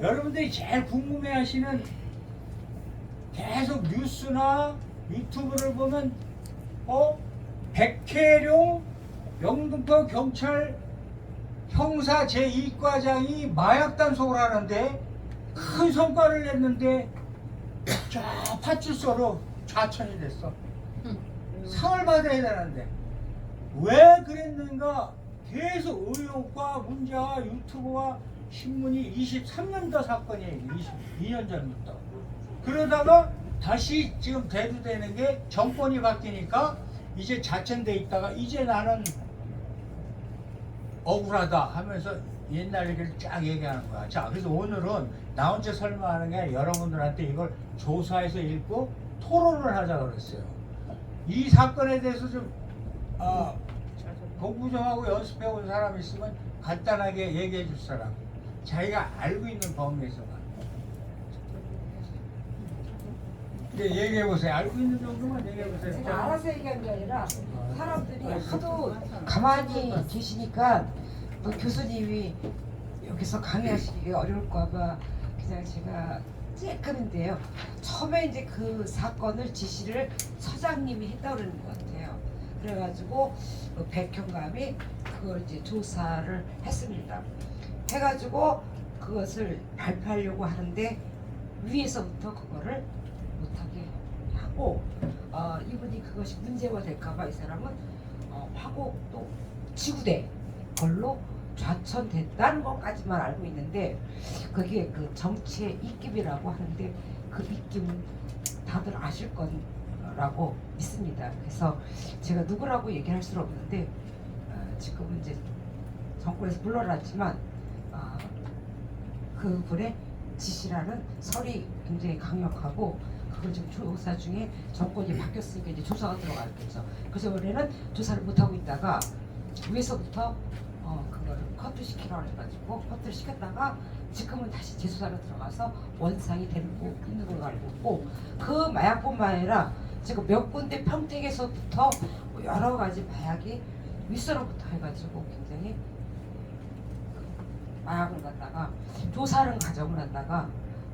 여러분들이 제일 궁금해 하시는 계속 뉴스나 유튜브를 보면 어? 백혜룡 영등포 경찰 형사 제2과장이 마약 단속을 하는데 큰 성과를 냈는데 저 파출소로 좌천이 됐어. 상을 받아야 되는데. 왜 그랬는가? 계속 의혹과 문제와 유튜브와 신문이 23년도 사건이에요. 22년 전부터. 그러다가 다시 지금 대두되는 게 정권이 바뀌니까 이제 자천돼 있다가 이제 나는 억울하다 하면서 옛날 얘기를 쫙 얘기하는 거야. 자, 그래서 오늘은 나 혼자 설명하는 게 여러분들한테 이걸 조사해서 읽고 토론을 하자 그랬어요. 이 사건에 대해서 좀 어, 공부 좀 하고 연습해 온 사람 있으면 간단하게 얘기해 줄 사람. 자기가 알고 있는 범위에서만. 이제 얘기해 보세요. 알고 있는 정도만 얘기해 보세요. 제가 알아서 얘기한 게 아니라 사람들이 하도 가만히 계시니까 또 교수님이 여기서 강의하시기 어려울까봐 그냥 제가 쬐끔인데요. 처음에 이제 그 사건을 지시를 서장님이 했다고 그러는 것 같아요. 그래가지고 그 백현감이 그걸 이제 조사를 했습니다. 해가지고 그것을 발표하려고 하는데 위에서부터 그거를 못하게 하고 어, 이분이 그것이 문제가 될까봐 이 사람은 어, 화곡 또 지구대 걸로 좌천됐다는 것까지만 알고 있는데 그게 그 정치의 입김이라고 하는데 그 입김은 다들 아실 거라고 믿습니다. 그래서 제가 누구라고 얘기할 수는 없는데 어, 지금은 이제 정권에서 물러났지만 어, 그분의 지시라는 설이 굉장히 강력하고 그걸 지금 조사 중에 정권이 바뀌었으니까 이제 조사가 들어가겠죠. 그래서 원래는 조사를 못 하고 있다가 위에서부터 어 그거를 커트 시키라고 해가지고 커트를 시켰다가 지금은 다시 재수사로 들어가서 원상이 되고 있는 걸로 알고 있고 그 마약뿐만 아니라 지금 몇 군데 평택에서부터 뭐 여러 가지 마약이 윗선로부터 해가지고 굉장히 마약을 갖다가 조사를 가정을 갖다가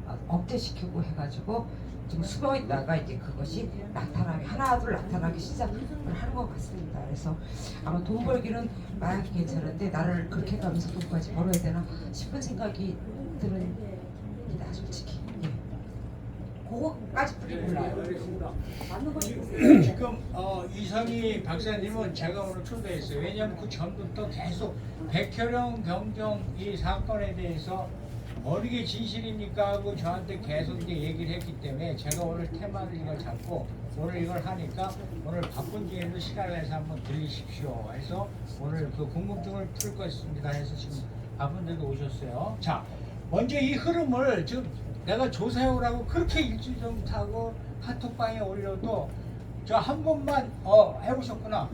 어, 억제시키고 해가지고 지금 숨어 있다가 이제 그것이 나타나기 하나 둘 나타나기 시작을 하는 것 같습니다. 그래서 아마 돈 벌기는 마약이 괜찮은데 나를 그렇게 가면서 돈까지 벌어야 되나 싶은 생각이 드는 니다 솔직히. 예. 그거까지 뿐이 몰라요. 맞는 거지. 지금 어, 이선희 박사님은 제가 오늘 초대했어요. 왜냐하면 그 전부터 계속 백혈영 경정 이 사건에 대해서 어느 게 진실입니까 하고 저한테 계속 이제 얘기를 했기 때문에 제가 오늘 테마를 이걸 잡고 오늘 이걸 하니까 오늘 바쁜 중에도 시간을 내서 한번 들리십시오 해서 오늘 그 궁금증을 풀 것입니다 해서 지금 바쁜데도 오셨어요. 자, 먼저 이 흐름을 지금 내가 조사해오라고 그렇게 일주일 전부터 하고 카톡방에 올려도 저 한 번만 어 해보셨구나.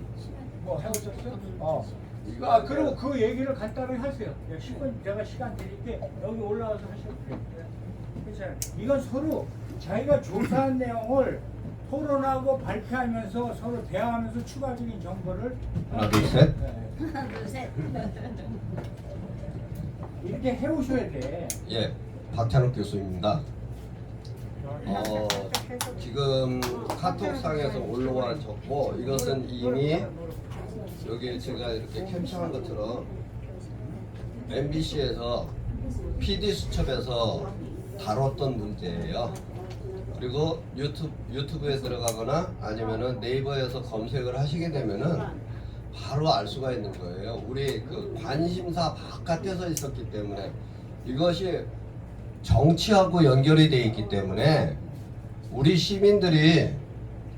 뭐 해보셨어요? 어. 아 그리고 그 얘기를 간단하게 하세요. 10분 제가 시간 드릴게 여기 올라와서 하셔도 돼요. 괜찮아요. 이건 서로 자기가 조사한 내용을 토론하고 발표하면서 서로 대화하면서 추가적인 정보를 하나 둘 셋. 네. 하나 둘 셋 이렇게 해오셔야 돼. 예, 박찬욱 교수입니다. 어, 지금 카톡상에서 올라와졌고 이것은 이미 여기 제가 이렇게 캡처한 것처럼 MBC에서 PD 수첩에서 다뤘던 문제예요. 그리고 유튜브, 유튜브에 들어가거나 아니면은 네이버에서 검색을 하시게 되면은 바로 알 수가 있는 거예요. 우리 그 관심사 바깥에서 있었기 때문에 이것이 정치하고 연결이 돼 있기 때문에 우리 시민들이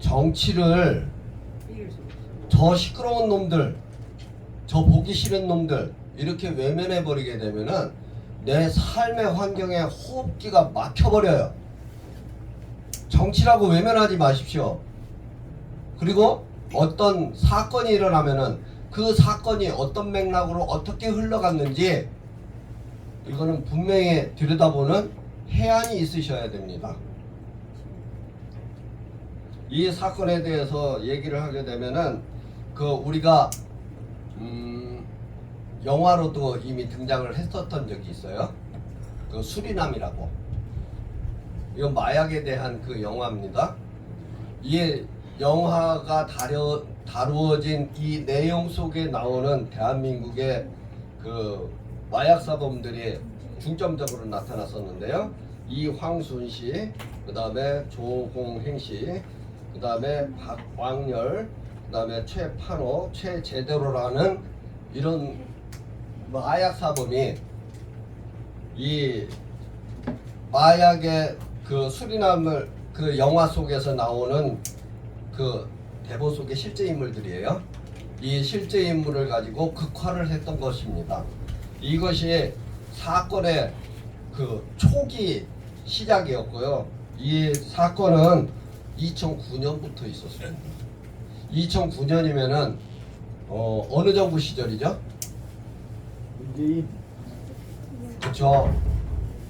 정치를 저 시끄러운 놈들, 저 보기 싫은 놈들 이렇게 외면해 버리게 되면은 내 삶의 환경에 호흡기가 막혀 버려요. 정치라고 외면하지 마십시오. 그리고 어떤 사건이 일어나면은 그 사건이 어떤 맥락으로 어떻게 흘러갔는지 이거는 분명히 들여다보는 해안이 있으셔야 됩니다. 이 사건에 대해서 얘기를 하게 되면은 그 우리가 음 영화로도 이미 등장을 했었던 적이 있어요. 그 수리남이라고 이건 마약에 대한 그 영화입니다. 이 영화가 다려, 다루어진 이 내용 속에 나오는 대한민국의 그 마약 사범들이 중점적으로 나타났었는데요. 이황순 씨, 그 다음에 조공행 씨, 그 다음에 박왕열, 그 다음에 최판호, 최제대로라는 이런 마약 사범이 이 마약의 그 수리남을 그 영화 속에서 나오는 그 대본 속의 실제 인물들이에요. 이 실제 인물을 가지고 극화를 했던 것입니다. 이것이 사건의 그 초기 시작이었고요. 이 사건은 2009년부터 있었습니다. 2009년이면은 어, 어느 정부 시절이죠? 문재인 그렇죠.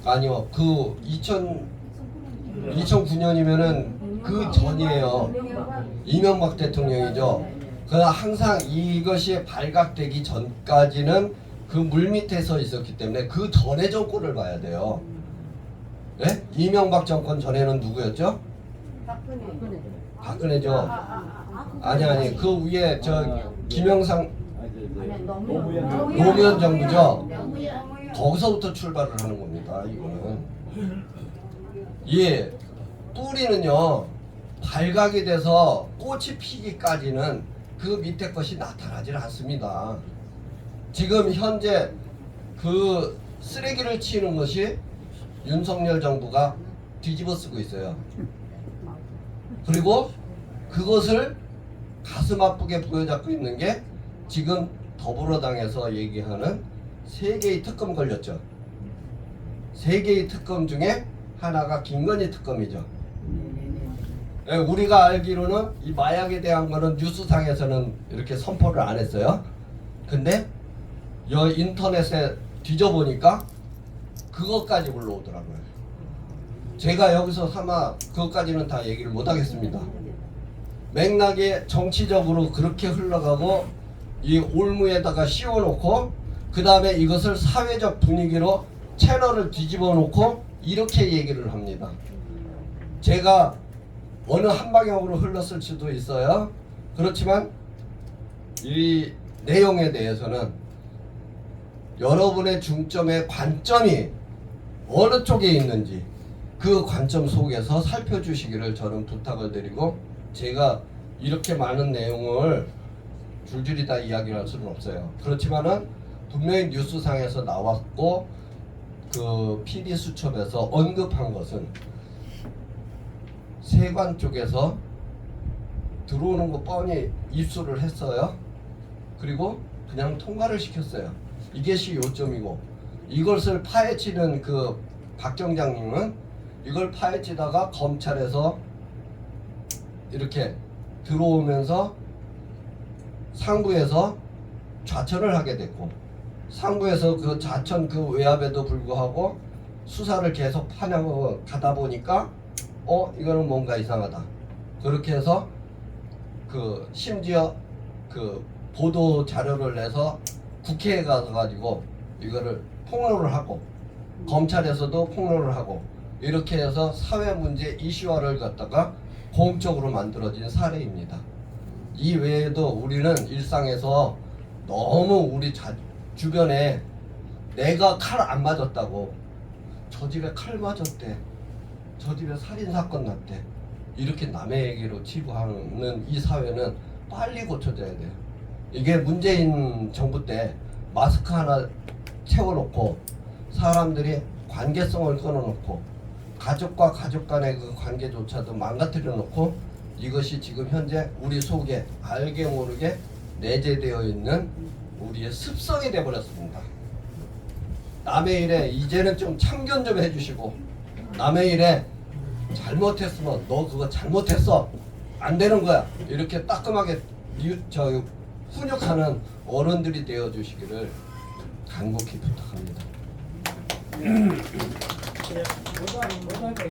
아니요. 그 2000, 2009년이면은 그 전이에요. 이명박 대통령이죠. 그 항상 이것이 발각되기 전까지는 그 물밑에 서 있었기 때문에 그 전의 정권을 봐야 돼요. 네? 이명박 정권 전에는 누구였죠? 박근혜죠. 아니 아니 그 위에 저 김영상 아니 노무현 노무현 정부죠. 거기서부터 출발을 하는 겁니다. 이거는 예 뿌리는요 발각이 돼서 꽃이 피기까지는 그 밑에 것이 나타나질 않습니다. 지금 현재 그 쓰레기를 치는 것이 윤석열 정부가 뒤집어 쓰고 있어요. 그리고 그것을 가슴 아프게 부여잡고 있는 게 지금 더불어당에서 얘기하는 세 개의 특검 걸렸죠. 세 개의 특검 중에 하나가 김건희 특검이죠. 예, 우리가 알기로는 이 마약에 대한 거는 뉴스상에서는 이렇게 선포를 안 했어요. 근데 여 인터넷에 뒤져보니까 그것까지 올라오더라고요. 제가 여기서 아마 그것까지는 다 얘기를 못 하겠습니다. 맥락이 정치적으로 그렇게 흘러가고 이 올무에다가 씌워놓고 그 다음에 이것을 사회적 분위기로 채널을 뒤집어 놓고 이렇게 얘기를 합니다. 제가 어느 한 방향으로 흘렀을 수도 있어요. 그렇지만 이 내용에 대해서는 여러분의 중점의 관점이 어느 쪽에 있는지 그 관점 속에서 살펴주시기를 저는 부탁을 드리고 제가 이렇게 많은 내용을 줄줄이 다 이야기할 수는 없어요. 그렇지만은 분명히 뉴스상에서 나왔고 그 PD 수첩에서 언급한 것은 세관 쪽에서 들어오는 거 뻔히 입수를 했어요. 그리고 그냥 통과를 시켰어요. 이것이 요점이고 이것을 파헤치는 그 박경장님은 이걸 파헤치다가 검찰에서 이렇게 들어오면서 상부에서 좌천을 하게 됐고 상부에서 그 좌천 그 외압에도 불구하고 수사를 계속 파냐고 가다 보니까 어 이거는 뭔가 이상하다. 그렇게 해서 그 심지어 그 보도 자료를 내서 국회에 가서 가지고 이거를 폭로를 하고 검찰에서도 폭로를 하고 이렇게 해서 사회 문제 이슈화를 갖다가 공적으로 만들어진 사례입니다. 이 외에도 우리는 일상에서 너무 우리 자, 주변에 내가 칼 안 맞았다고 저 집에 칼 맞았대 저 집에 살인 사건 났대 이렇게 남의 얘기로 치부하는 이 사회는 빨리 고쳐져야 돼요. 이게 문재인 정부 때 마스크 하나 채워놓고 사람들이 관계성을 끊어놓고 가족과 가족 간의 그 관계조차도 망가뜨려 놓고 이것이 지금 현재 우리 속에 알게 모르게 내재되어 있는 우리의 습성이 되어버렸습니다. 남의 일에 이제는 좀 참견 좀 해주시고 남의 일에 잘못했으면 너 그거 잘못했어 안 되는 거야 이렇게 따끔하게 유- 저 훈육하는 어른들이 되어 주시기를 간곡히 부탁합니다. 보다 보다